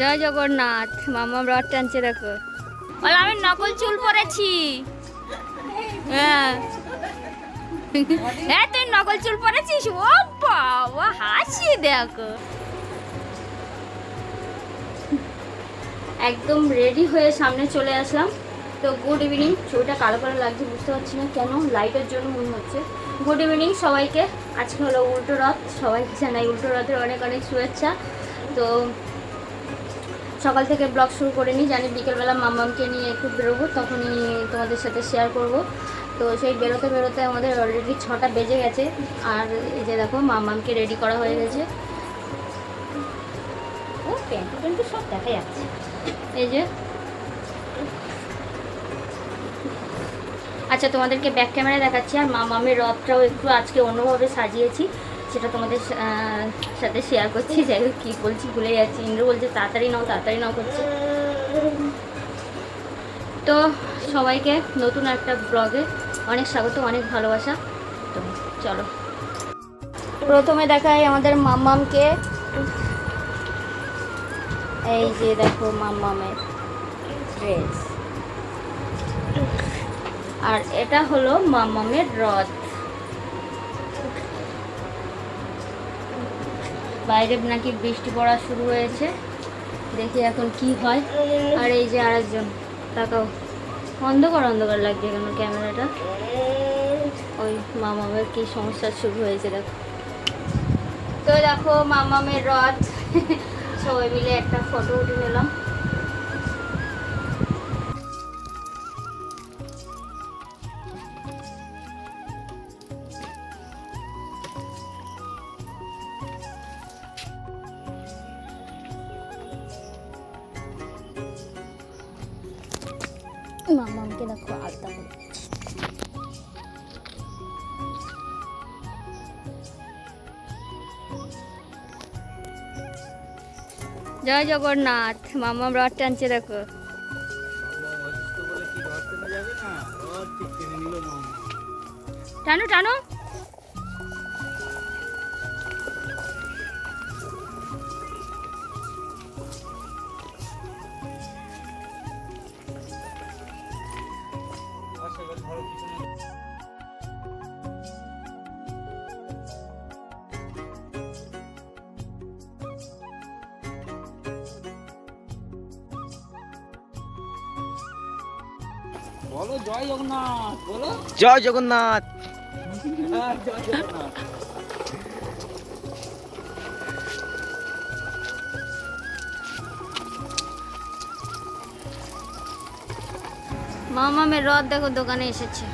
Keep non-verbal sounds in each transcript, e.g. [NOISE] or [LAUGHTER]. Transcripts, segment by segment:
জয় জগন্নাথ, মামা রথ টানছে দেখো। বলে, আমি নকল চুল পরেছি। হ্যাঁ। হ্যাঁ তুই নকল চুল পরেছিস? ও বাবা, হাসি দেখো। একদম রেডি হয়ে সামনে চলে আসলাম। তো গুড ইভিনিং ছবিটা কালো কালো লাগছে বুঝতে পারছি না কেন লাইটের জন্য মনে হচ্ছে। গুড ইভিনিং সবাইকে, আজকে হলো উল্টো রথ, সবাইকে জানাই উল্টো রথের অনেক অনেক শুভেচ্ছা। তো সকাল থেকে ব্লগ শুরু করে নিই জানি বিকেলবেলা মামামকে নিয়ে একটু বেরোবো, তখনই তোমাদের সাথে শেয়ার করব। তো সেই বেরোতে বেরোতে আমাদের অলরেডি ছটা বেজে গেছে, আর এই যে দেখো মামামকে রেডি করা হয়ে গেছে। ও সব দেখা যাচ্ছে। এই যে। আচ্ছা তোমাদেরকে ব্যাক ক্যামেরায় দেখাচ্ছি, আর মামামের রথটাও একটু আজকে অন্যভাবে সাজিয়েছি। সেটা তোমাদের সাথে শেয়ার করছি। যাই হোক, কী বলছি, ভুলে যাচ্ছি। ইন্দ্র বলছে, তাড়াতাড়ি নাও তাড়াতাড়ি নাও করছে। তো সবাইকে নতুন একটা ব্লগে অনেক স্বাগত, অনেক ভালোবাসা। তো চলো। প্রথমে দেখাই আমাদের মাম্মামকে। এই যে দেখো মাম্মামের ড্রেস আর এটা হলো মাম্মামের রথ। বাইরে নাকি বৃষ্টি পড়া শুরু হয়েছে। দেখি এখন কি হয়। আর এই যে আরেকজন, তাকাও। অন্ধকার অন্ধকার লাগছে কেন ক্যামেরাটা? ওই মামামের কি সমস্যা শুরু হয়েছে, দেখো। তো দেখো, মামামের রথ। সবাই মিলে একটা ফটো উঠে নিলাম। মামামকে দেখো আলতা করে। জয় জগন্নাথ মামা রথ টানছে দেখো। টানো বলে কি রথ টেনে যাবে না? রথ ঠিক টেনে। জয় জগন্নাথ বলো। জয় জগন্নাথ। জয় জগন্নাথ মামামের রথ দেখো দোকানে এসেছে।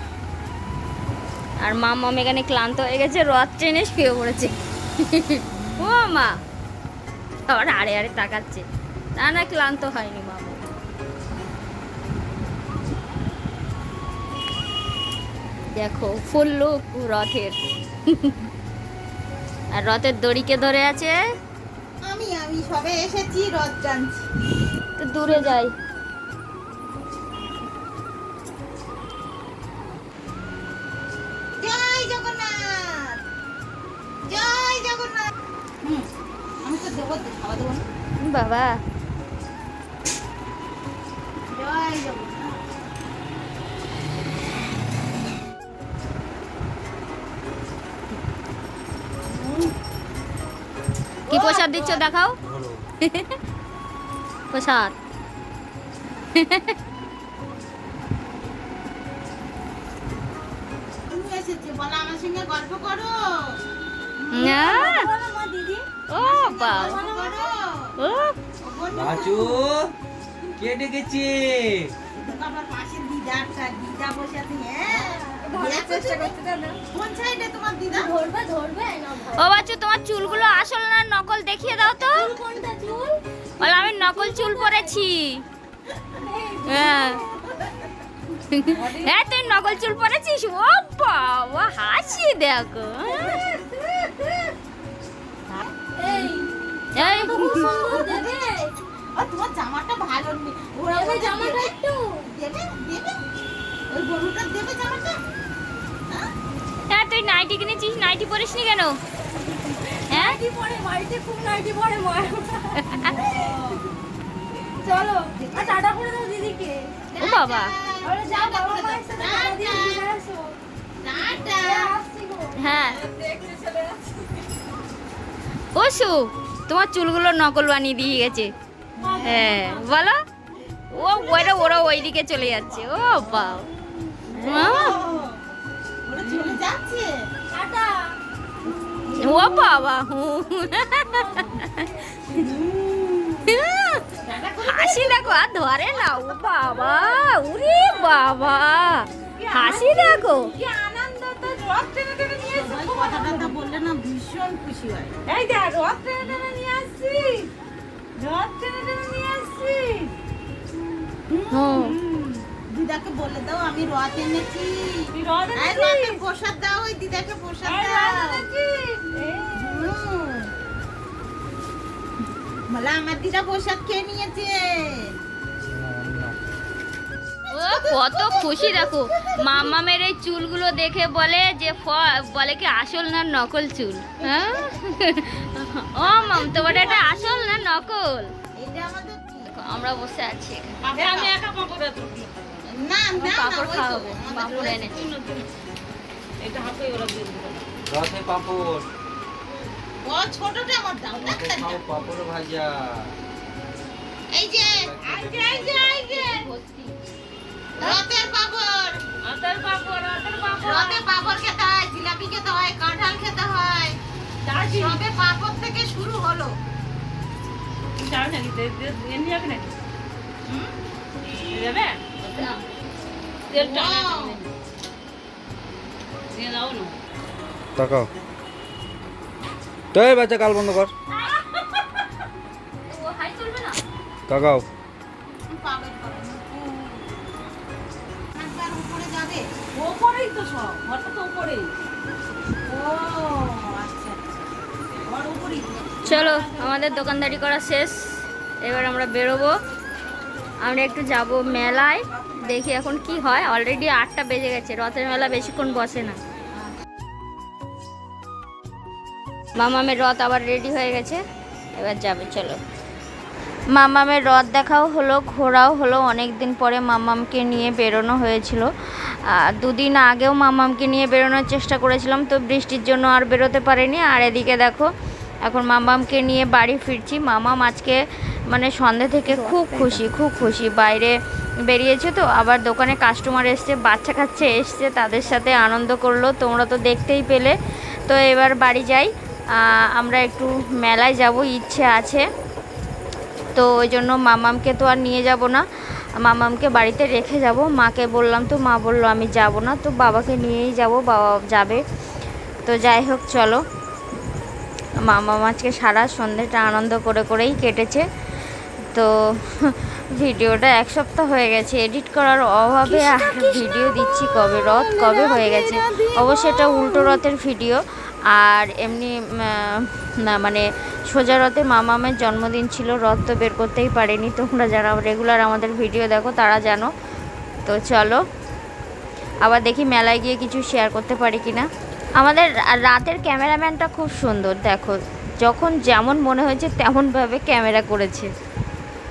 আর মামাম এখানে ক্লান্ত হয়ে গেছে রথ ট্রেনে শুয়ে পড়েছে। ও মা আবার আড়ে আড়ে তাকাচ্ছে। না না ক্লান্ত হয়নি মামা। দেখো ফুল লুক রথের। আর রথের দড়িকে ধরে আছে? আমি আমি সবে এসেছি রথ টানছি। তো দূরে যাই। জয় জগন্নাথ! জয় জগন্নাথ! আমি তো দেবো খাওয়া দেবো বাবা। জয় জগন্নাথ! করো। ও ও। বন্ধু, নাচু কে ডেকেছে? দিদা বসে আছে ও বাচ্চু তোমার চুলগুলো আসল না নকল? দেখিয়ে দাও তো। বলে আমি নকল চুল পরেছি। হ্যাঁ। [LAUGHS] হ্যাঁ তুই নকল চুল পরেছিস? ও বাবা হাসি দেখো। এই এই তোমার জামাটা ভালো নেই। জামাটা একটু। নাইটি কিনেছিস? নাইটি পরিস নি কেন? হ্যাঁ? কি পরে বাড়িতে খুব নাইটি পরে মা। চলো আ টাটা পরে দাও দিদিকে। ও বাবা। আরে যা বাবা মা এসে টাটা দিয়ে ঘুরে আসো। টাটা। হ্যাঁ। ওসু তোমার চুলগুলো নকল বানিয়ে দিয়ে গেছে। হ্যাঁ বলো। ও ওরা ওরা ওই চলে যাচ্ছে। ও বাবা। চলে যাচ্ছে? ও বাবা। হাসি দেখো, আর ধরে না ও বাবা উরে বাবা। হাসি দেখো। বললে না ভীষণ খুশি হয় এই দেখ, রথ টেনে নিয়ে আসছি। রথ টেনে নিয়ে আসছি। দিদাকে বলে দাও আমি রথ এনেছি। রথ প্রসাদ দাও ওই দিদাকে প্রসাদ দাও। বলে আমার দিদা প্রসাদ খেয়ে নিয়েছে। ও কত খুশি দেখো। মামামের এই চুলগুলো দেখে বলে যে ফ- বলে কি আসল না নকল চুল? হ্যাঁ? ও মাম তোমার এটা আসল না নকল? দেখো, আমরা বসে আছি আমি একা না পাঁপড় খাওয়াবো পাঁপড় এটা হাতে ওরা দিয়ে দিবে। রথে পাপড়। ও ছোটটা আমার দাও রথে খাও পাপড় ভাজা। এই যে এই যে এই যে এই যে। রথের পাপড়। হাতের পাপড় হাতের পাপড়। রথে পাপড় খেতে হয় জিলাপি খেতে হয় কাঁঠাল খেতে হয়। সবে পাপড় থেকে শুরু হলো। চাও নাকি দে যাবে নাকি? যাবে? তাকাও। তো বাচ্চা, কাল বন্ধ কর। তাকাও। চলো, আমাদের দোকানদারি করা শেষ। এবার আমরা বেরোবো। আমরা একটু যাব মেলায়। দেখি এখন কি হয়। অলরেডি আটটা বেজে গেছে। রথের মেলা বেশিক্ষণ বসে না। মামামের রথ আবার রেডি হয়ে গেছে। এবার যাবে, চলো। মামামের রথ দেখাও হলো, ঘোরাও হলো। অনেক দিন পরে মামামকে নিয়ে বেরোনো হয়েছিল। দুদিন আগেও মামামকে নিয়ে বেরোনোর চেষ্টা করেছিলাম, তো বৃষ্টির জন্য আর বেরোতে পারেনি। আর এদিকে দেখো, এখন মামামকে নিয়ে বাড়ি ফিরছি। মামাম আজকে মানে সন্ধে থেকে খুব খুশি খুব খুশি। বাইরে বেরিয়েছে তো? আবার দোকানে কাস্টমার এসছে, বাচ্চা কাচ্চা এসছে, তাদের সাথে আনন্দ করল। তোমরা তো দেখতেই পেলে। তো এবার বাড়ি যাই। আমরা একটু মেলায় যাব, ইচ্ছে আছে। তো ওই জন্য মামামকে তো আর নিয়ে যাব না। মামামকে বাড়িতে রেখে যাব। মাকে বললাম তো, মা বলল আমি যাব না। তো বাবাকে নিয়েই যাব, বাবা যাবে। তো যাই হোক, চলো। মামাম আজকে সারা সন্ধ্যেটা আনন্দ করে করেই কেটেছে। তো ভিডিওটা এক সপ্তাহ হয়ে গেছে এডিট করার অভাবে আর ভিডিও দিচ্ছি কবে? রথ কবে হয়ে গেছে? অবশ্য এটা উল্টো রথের ভিডিও। আর এমনি না মানে সোজা রথে মামামের জন্মদিন ছিল রথ তো বের করতেই পারেনি। তোমরা যারা রেগুলার আমাদের ভিডিও দেখো তারা জানো। তো চলো আবার দেখি মেলায় গিয়ে কিছু শেয়ার করতে পারি কি না আমাদের রাতের ক্যামেরাম্যানটা খুব সুন্দর দেখো। যখন যেমন মনে হয়েছে তেমনভাবে ক্যামেরা করেছে।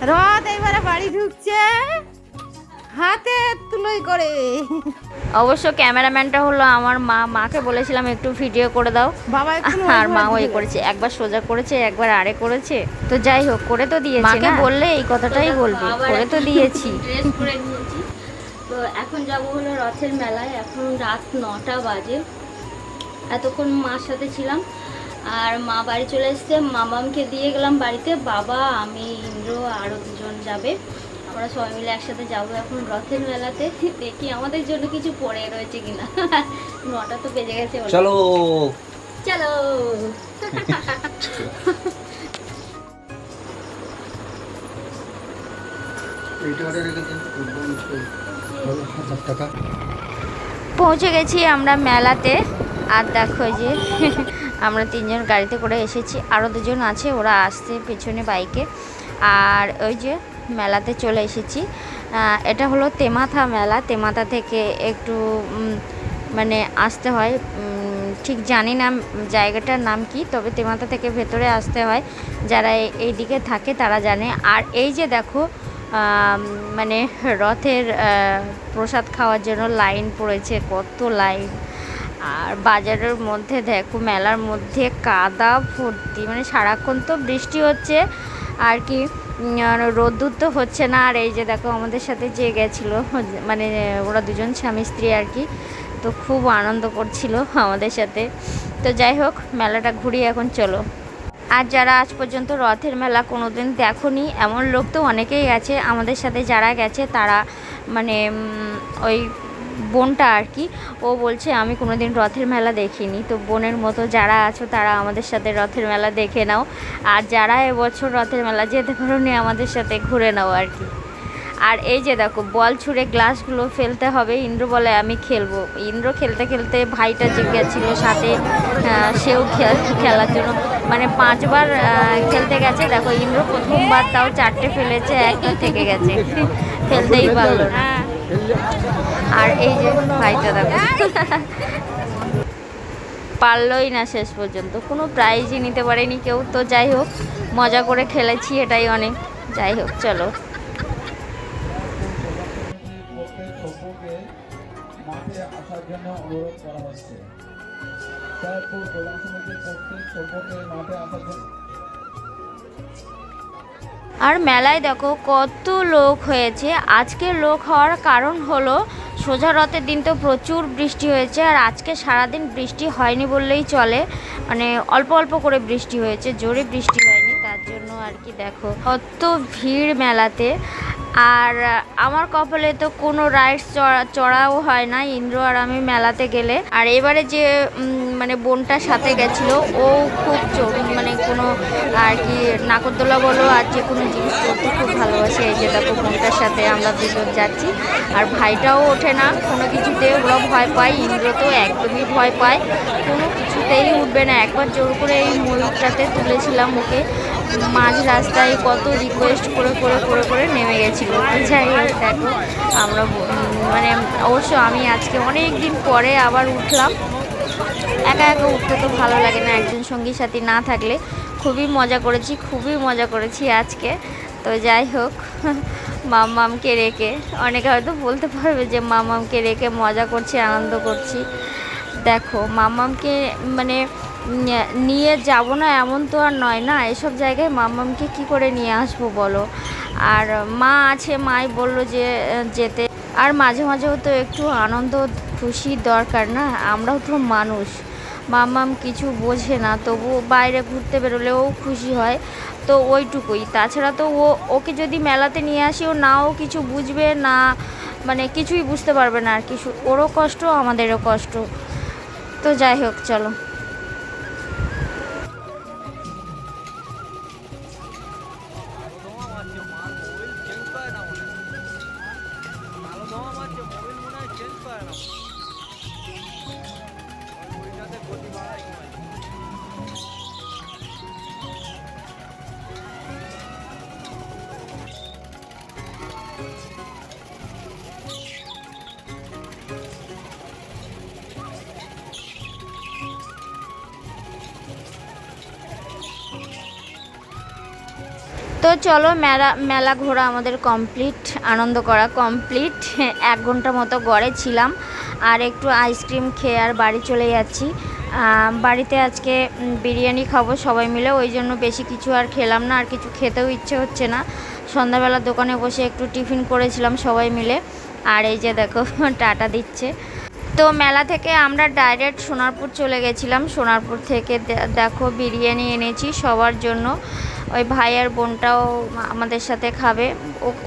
রথ এবারে বাড়ি ঢুকছে। হাতে তুলোই করে। অবশ্য ক্যামেরাম্যানটা হলো আমার মা। মাকে বলেছিলাম একটু ভিডিও করে দাও। বাবা আর মা ওই করেছে। একবার সোজা করেছে একবার আরে করেছে। তো যাই হোক করে তো দিয়েছি মাকে বললে এই কথাটাই বলবে। করে তো দিয়েছি। [LAUGHS] করে দিয়েছি তো এখন যাব হলো রথের মেলায়। এখন রাত নটা বাজে। এতক্ষণ মার সাথে ছিলাম। আর মা বাড়ি চলে এসছে। মামামকে দিয়ে গেলাম বাড়িতে। বাবা আমি ইন্দ্র আরও দুজন যাবে। আমরা সবাই মিলে একসাথে যাব এখন রথের মেলাতে। দেখি আমাদের জন্য কিছু পড়ে রয়েছে কিনা। নটা তো বেজে গেছে চলো। চলো। পৌঁছে গেছি আমরা মেলাতে। আর দেখো যে আমরা তিনজন গাড়িতে করে এসেছি। আরও দুজন আছে, ওরা আসছে পেছনে বাইকে। আর ওই যে মেলাতে চলে এসেছি। এটা হলো তেমাথা মেলা। তেমাথা থেকে একটু মানে আসতে হয়। ঠিক জানি না জায়গাটার নাম কি, তবে তেমাথা থেকে ভেতরে আসতে হয়। যারা এই- দিকে থাকে তারা জানে। আর এই যে দেখো মানে রথের প্রসাদ খাওয়ার জন্য লাইন পড়েছে, কত লাইন। আর বাজারের মধ্যে দেখো, মেলার মধ্যে কাদা ভর্তি মানে সারাক্ষণ তো বৃষ্টি হচ্ছে, আর কি রোদ্দুর তো হচ্ছে না। আর এই যে দেখো, আমাদের সাথে যে গেছিল মানে ওরা দুজন স্বামী স্ত্রী আর কি, তো খুব আনন্দ করছিল আমাদের সাথে। তো যাই হোক, মেলাটা ঘুরি এখন চলো। আর যারা আজ পর্যন্ত রথের মেলা কোনো কোনোদিন দেখোনি, এমন লোক তো অনেকেই আছে। আমাদের সাথে যারা গেছে, তারা মানে ওই বোনটা আর কি ও বলছে আমি কোনোদিন রথের মেলা দেখিনি। তো বোনের মতো যারা আছো তারা আমাদের সাথে রথের মেলা দেখে নাও। আর যারা এবছর রথের মেলা যেতে পারোনি আমাদের সাথে ঘুরে নাও আর কি। আর এই যে দেখো বল ছুঁড়ে গ্লাসগুলো ফেলতে হবে। ইন্দ্র বলে আমি খেলব। ইন্দ্র খেলতে খেলতে ভাইটা যে গেছিল সাথে সেও খেলার জন্য? মানে পাঁচবার খেলতে গেছে। দেখো ইন্দ্র প্রথমবার তাও চারটে ফেলেছে একটা থেকে গেছে। [LAUGHS] ফেলতেই পারল না। আর এই যে ভাইটা দেখো। পারলই না শেষ পর্যন্ত। কোনো প্রাইজই নিতে পারেনি কেউ, তো যাই হোক, মজা করে খেলেছি এটাই অনেক। যাই হোক, চলো। অনুরোধ করা হচ্ছে সভ্যকে মাঠে আসার জন্য আর মেলায় দেখো কত লোক হয়েছে। আজকে লোক হওয়ার কারণ হলো সোজা রথের দিন তো প্রচুর বৃষ্টি হয়েছে আর আজকে সারাদিন বৃষ্টি হয়নি বললেই চলে। মানে অল্প অল্প করে বৃষ্টি হয়েছে, জোরে বৃষ্টি হয়নি, তার জন্য আর কি দেখো। কত ভিড় মেলাতে। আর আমার কপালে তো কোনো রাইডস চড়া, চড়াও হয় না, ইন্দ্র আর আমি মেলাতে গেলে। আর এবারে যে মানে বোনটার সাথে গেছিল, ও খুব মানে কোনো আর কি নাগরদোলা বলো আর যে কোনো জিনিস চড়তে খুব ভালোবাসে, এই যে দেখো বোনটার সাথে আমরা দুজন যাচ্ছি। আর ভাইটাও ওঠে না, কোনো কিছুতে ওরা ভয় পায়, ইন্দ্র তো একদমই ভয় পায়। কোনো কিছুতেই উঠবে না, একবার জোর করে এই ময়ূরটাতে তুলেছিলাম ওকে। মাঝ রাস্তায় কত রিকোয়েস্ট করে করে করে করে নেমে গেছিল। যাই হোক দেখো, আমরা মানে অবশ্য আমি আজকে অনেক দিন পরে আবার উঠলাম। একা একা উঠতে তো ভালো লাগে না একজন সঙ্গী সাথী না থাকলে। খুবই মজা করেছি, খুবই মজা করেছি আজকে। তো যাই হোক [LAUGHS] মামামকে রেখে, অনেকে হয়তো বলতে পারবে যে মামামকে রেখে মজা করছি, আনন্দ করছি। দেখো মামামকে মানে নিয়ে- যাব না, এমন তো আর নয় না? এসব জায়গায় মামামকে কি করে নিয়ে আসব বলো? আর মা আছে, মাই বলল যে যেতে। আর মাঝে মাঝেও তো একটু আনন্দ খুশি দরকার না? আমরাও তো মানুষ। মামাম কিছু বোঝে না তবু বাইরে ঘুরতে বেরোলেও খুশি হয়। তো ওইটুকুই। তাছাড়া তো ও, ওকে যদি মেলাতে নিয়ে আসি, ও নাও কিছু বুঝবে না মানে কিছুই বুঝতে পারবে না আর কিছু ওরও কষ্ট, আমাদেরও কষ্ট। তো যাই হোক, চলো। চলো, মেলা মেলা ঘোরা আমাদের কমপ্লিট আনন্দ করা কমপ্লিট [LAUGHS] এক ঘণ্টা মতো গড়ে ছিলাম, আর একটু আইসক্রিম খেয়ে আর বাড়ি চলে যাচ্ছি। বাড়িতে আজকে বিরিয়ানি খাব সবাই মিলে, ওই জন্য বেশি কিছু আর খেলাম না, আর কিছু খেতেও ইচ্ছে হচ্ছে না। সন্ধ্যাবেলা দোকানে বসে একটু টিফিন করেছিলাম সবাই মিলে, আর এই যে দেখো, [LAUGHS] টাটা দিচ্ছে। তো মেলা থেকে আমরা ডাইরেক্ট সোনারপুর চলে গেছিলাম। সোনারপুর থেকে দেখো বিরিয়ানি এনেছি সবার জন্য। ওই ভাই আর বোনটাও আমাদের সাথে খাবে।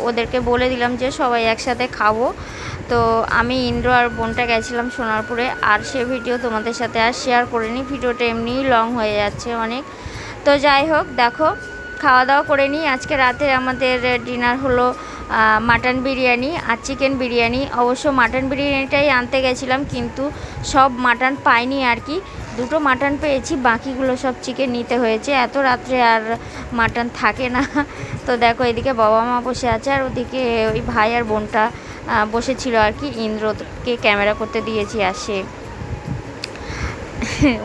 ওদেরকে বলে দিলাম যে সবাই একসাথে খাব। তো আমি ইন্দ্র আর বোনটা গেছিলাম সোনারপুরে। আর সে ভিডিও তোমাদের সাথে আর শেয়ার করিনি। ভিডিওটা এমনিই লং হয়ে যাচ্ছে অনেক। তো যাই হোক, দেখো, খাওয়া দাওয়া করে নিই। আজকে রাতে আমাদের ডিনার হলো মাটন বিরিয়ানি আর চিকেন বিরিয়ানি। অবশ্য মাটন বিরিয়ানিটাই আনতে গেছিলাম, কিন্তু সব মাটন পাইনি আর কি। দুটো মাটন পেয়েছি, বাকিগুলো সব চিকেন নিতে হয়েছে। এত রাত্রে আর মাটন থাকে না। তো দেখো, এদিকে বাবা মা বসে আছে, আর ওদিকে ওই ভাই আর বোনটা বসেছিল আর কি। ইন্দ্রকে ক্যামেরা করতে দিয়েছি আসে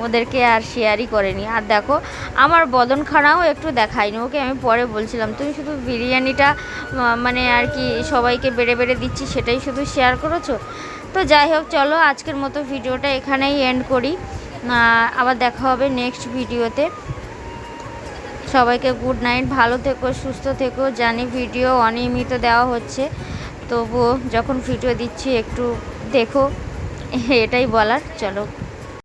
ওদেরকে আর শেয়ারই করেনি। আর দেখো, আমার বদন খানাও একটু দেখাইনি ওকে আমি পরে বলছিলাম, তুমি শুধু বিরিয়ানিটা মানে আর কি সবাইকে বেড়ে বেড়ে দিচ্ছি, সেটাই শুধু শেয়ার করেছ? তো যাই হোক, চলো, আজকের মতো ভিডিওটা এখানেই এন্ড করি। আবার দেখা হবে নেক্সট ভিডিওতে সবাইকে গুড নাইট ভালো থেকো, সুস্থ থেকো। জানি ভিডিও অনিয়মিত দেওয়া হচ্ছে, তবুও যখন ভিডিও দিচ্ছি একটু দেখো, এটাই বলার, চলো।